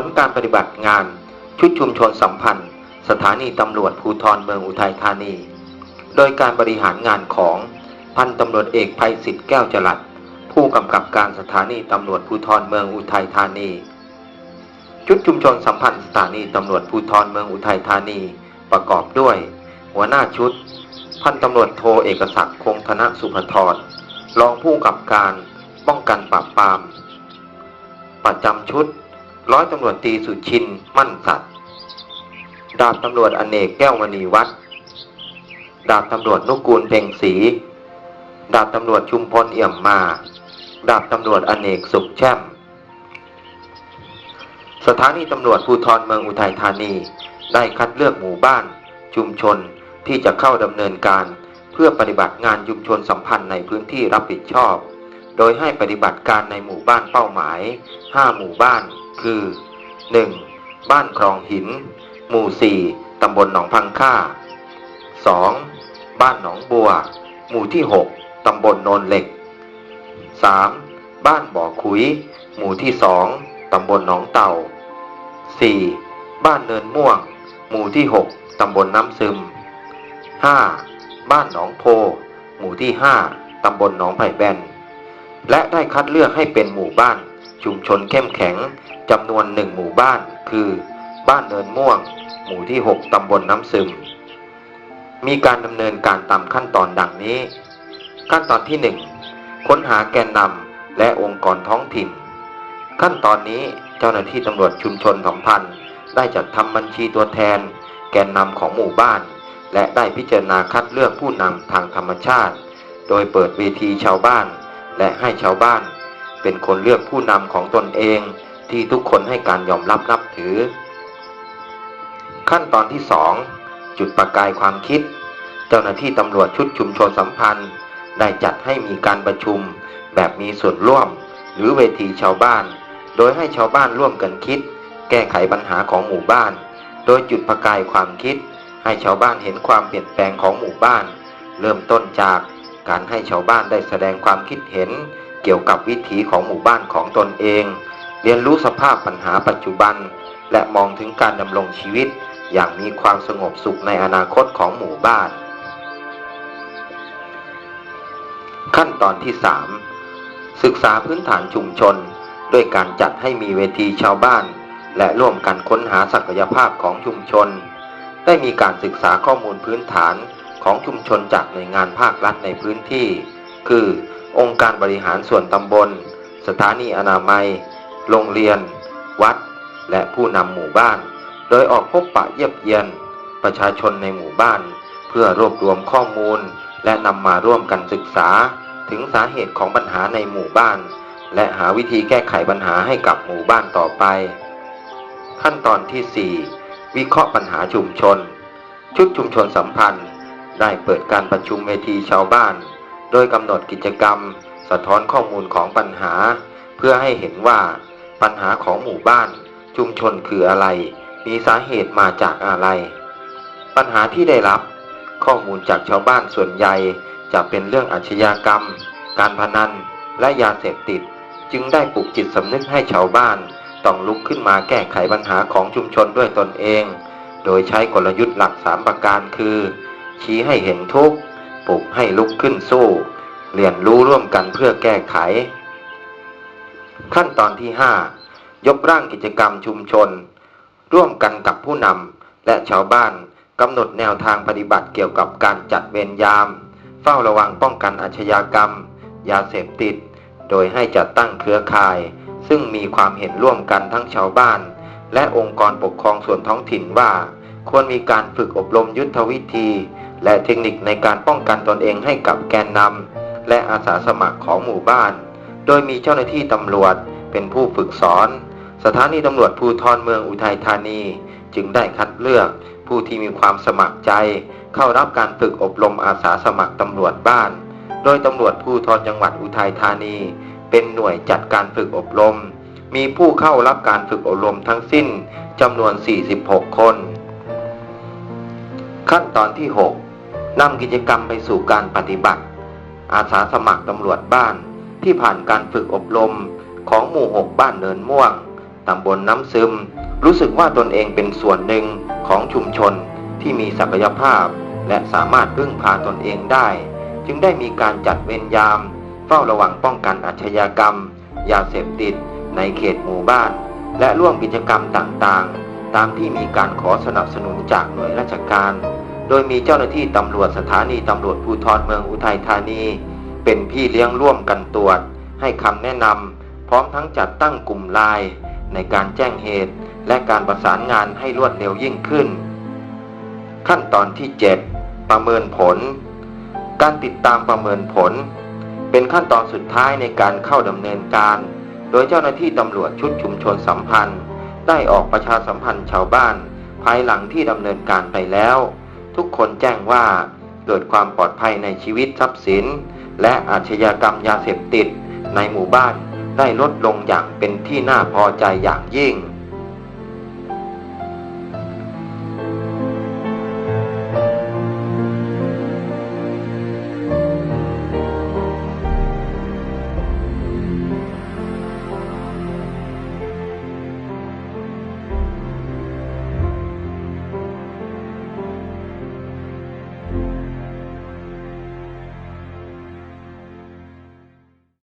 ลการปฏิบัติงาน ชุดชุมชนสัมพันธ์ สถานีตำรวจภูธรเมืองอุทัยธานี โดยการบริหารงานของพันตำรวจเอกภัยศิษฐ์แก้วจรัสผู้กำกับการสถานีตำรวจภูธรเมืองอุทัยธานี ชุดชุมชนสัมพันธ์สถานีตำรวจภูธรเมืองอุทัยธานี ประกอบด้วย หัวหน้าชุด พันตำรวจโทเอกศักดิ์คงธนสุภธรรองผู้กำกับการป้องกันปราบปรามประจำชุด ร้อยตำรวจตีสุชินมั่นสัตย์ดาบตำรวจอเนกแก้วมณีวัด ดาบตำรวจนุกูลเพ็งศรีดาบตำรวจชุมพลเอี่ยมมา ดาบตำรวจอเนกสุขแช่ม สถานีตำรวจภูธรเมืองอุทัยธานี ได้คัดเลือกหมู่บ้าน ชุมชนที่จะเข้าดำเนินการเพื่อปฏิบัติงานชุมชนสัมพันธ์ในพื้นที่รับผิดชอบ โดยให้ปฏิบัติการในหมู่บ้านเป้าหมาย 5 หมู่บ้าน คือ 1. บ้านคลองหิน หมู่ 4 ตำบลหนองพังค่า 2. บ้านหนองบัว หมู่ที่ 6 ตำบลโนนเหล็ก 3. บ้านบ่อขุย หมู่ที่ 2 ตำบลหนองเต่า 4. บ้านเนินม่วง หมู่ที่ 6 ตำบลน้ำซึม 5. บ้านหนองโพ หมู่ที่ 5 ตำบลหนองไผ่แบน และได้คัดเลือกให้เป็นหมู่บ้าน ชุมชนเข้มแข็งจำนวนหนึ่งหมู่บ้าน คือบ้านเนินม่วง หมู่ที่ 6 ตำบลน้ำซึม มีการดำเนินการตามขั้นตอนดังนี้ ขั้นตอนที่ 1 ค้นหาแกนนำและองค์กรท้องถิ่น ขั้นตอนนี้เจ้าหน้าที่ตำรวจชุมชนสัมพันธ์ ได้จัดทำบัญชีตัวแทน แกนนำของหมู่บ้าน และได้พิจารณาคัดเลือกผู้นำทางธรรมชาติ โดยเปิดเวทีชาวบ้าน และให้ชาวบ้าน เป็นคนเลือกผู้นำของตนเองที่ทุกคนให้การยอมรับนับถือ ขั้นตอนที่ 2 จุดประกายความคิด เจ้าหน้าที่ตำรวจชุดชุมชนสัมพันธ์ ได้จัดให้มีการประชุม แบบมีส่วนร่วม หรือเวทีชาวบ้าน โดยให้ชาวบ้านร่วมกันคิด แก้ไขปัญหาของหมู่บ้าน โดยจุดประกายความคิด ให้ชาวบ้านเห็นความเปลี่ยนแปลงของหมู่บ้าน เริ่มต้นจากการให้ชาวบ้านได้แสดงความคิดเห็น เกี่ยวกับวิถีของหมู่บ้านของตนเอง เรียนรู้สภาพปัญหาปัจจุบัน และมองถึงการดำรงชีวิต อย่างมีความสงบสุขในอนาคตของหมู่บ้าน ขั้นตอนที่ 3 ศึกษาพื้นฐานชุมชน ด้วยการจัดให้มีเวทีชาวบ้าน และร่วมกันค้นหาศักยภาพของชุมชน ได้มีการศึกษาข้อมูลพื้นฐานของชุมชนจากหน่วยงานภาครัฐในพื้นที่ คือ องค์การบริหารส่วนตำบล สถานีอนามัย โรงเรียน วัด และผู้นำหมู่บ้าน โดยออกพบปะเยี่ยมเยียน ประชาชนในหมู่บ้าน เพื่อรวบรวมข้อมูล และนำมาร่วมกันศึกษา ถึงสาเหตุของปัญหาในหมู่บ้าน และหาวิธีแก้ไขปัญหาให้กับหมู่บ้านต่อไป ขั้นตอนที่ 4 วิเคราะห์ปัญหาชุมชน ชุดชุมชนสัมพันธ์ ได้เปิดการประชุมเวทีชาวบ้าน โดยกำหนดกิจกรรม สะท้อนข้อมูลของปัญหา เพื่อให้เห็นว่าปัญหาของหมู่บ้าน ชุมชนคืออะไร มีสาเหตุมาจากอะไร ปัญหาที่ได้รับ ข้อมูลจากชาวบ้านส่วนใหญ่จะเป็นเรื่องอาชญากรรม การพนัน และยาเสพติด จึงได้ปลุกจิตสำนึกให้ชาวบ้าน ต้องลุกขึ้นมาแก้ไขปัญหาของชุมชนด้วยตนเอง โดยใช้กลยุทธ์หลักสามประการคือ ชี้ให้เห็นทุกข์ ปลุกให้ลุกขึ้นสู้ เรียนรู้ร่วมกันเพื่อแก้ไข ขั้นตอนที่ 5 ยกร่างกิจกรรมชุมชน ร่วมกันกับผู้นำและชาวบ้านกำหนดแนวทางปฏิบัติเกี่ยวกับการจัดเวรยาม เฝ้าระวังป้องกันอาชญากรรม ยาเสพติด โดยให้จัดตั้งเครือข่าย ซึ่งมีความเห็นร่วมกันทั้งชาวบ้าน และองค์กรปกครองส่วนท้องถิ่นว่า ควรมีการฝึกอบรมยุทธวิธี และเทคนิคในการป้องกันตนเองให้กับแกนนำและอาสาสมัครของหมู่บ้าน โดยมีเจ้าหน้าที่ตำรวจเป็นผู้ฝึกสอน สถานีตำรวจภูธรเมืองอุทัยธานี จึงได้คัดเลือกผู้ที่มีความสมัครใจ เข้ารับการฝึกอบรมอาสาสมัครตำรวจบ้าน โดยตำรวจภูธรจังหวัดอุทัยธานี เป็นหน่วยจัดการฝึกอบรม มีผู้เข้ารับการฝึกอบรมทั้งสิ้นจำนวน 46 คน ขั้นตอนที่ 6 นำกิจกรรมไปสู่การปฏิบัติ อาสาสมัครตำรวจบ้านที่ผ่านการฝึกอบรมของหมู่6บ้านเนินม่วงตำบลน้ำซึม รู้สึกว่าตนเองเป็นส่วนหนึ่งของชุมชนที่มีศักยภาพ และสามารถพึ่งพาตนเองได้ จึงได้มีการจัดเวรยาม เฝ้าระวังป้องกันอาชญากรรม ยาเสพติด ในเขตหมู่บ้าน และร่วมกิจกรรมต่างๆ ตามที่มีการขอสนับสนุนจากหน่วยราชการ โดยมีเจ้าหน้าที่ตำรวจสถานีตำรวจภูธรเมืองอุทัยธานี เป็นพี่เลี้ยงร่วมกันตรวจ ให้คำแนะนำพร้อมทั้งจัดตั้งกลุ่มไลน์ในการแจ้งเหตุ และการประสานงานให้รวดเร็วยิ่งขึ้น ขั้นตอนที่ 7 ประเมินผล การติดตามประเมินผล เป็นขั้นตอนสุดท้ายในการเข้าดำเนินการ โดยเจ้าหน้าที่ตำรวจชุดชุมชนสัมพันธ์ ได้ออกประชาสัมพันธ์ชาวบ้าน ภายหลังที่ดำเนินการไปแล้ว ทุกคนแจ้งว่าเกิดความปลอดภัยในชีวิตทรัพย์สิน และอาชญากรรมยาเสพติดในหมู่บ้านได้ลดลงอย่างเป็นที่น่าพอใจอย่างยิ่ง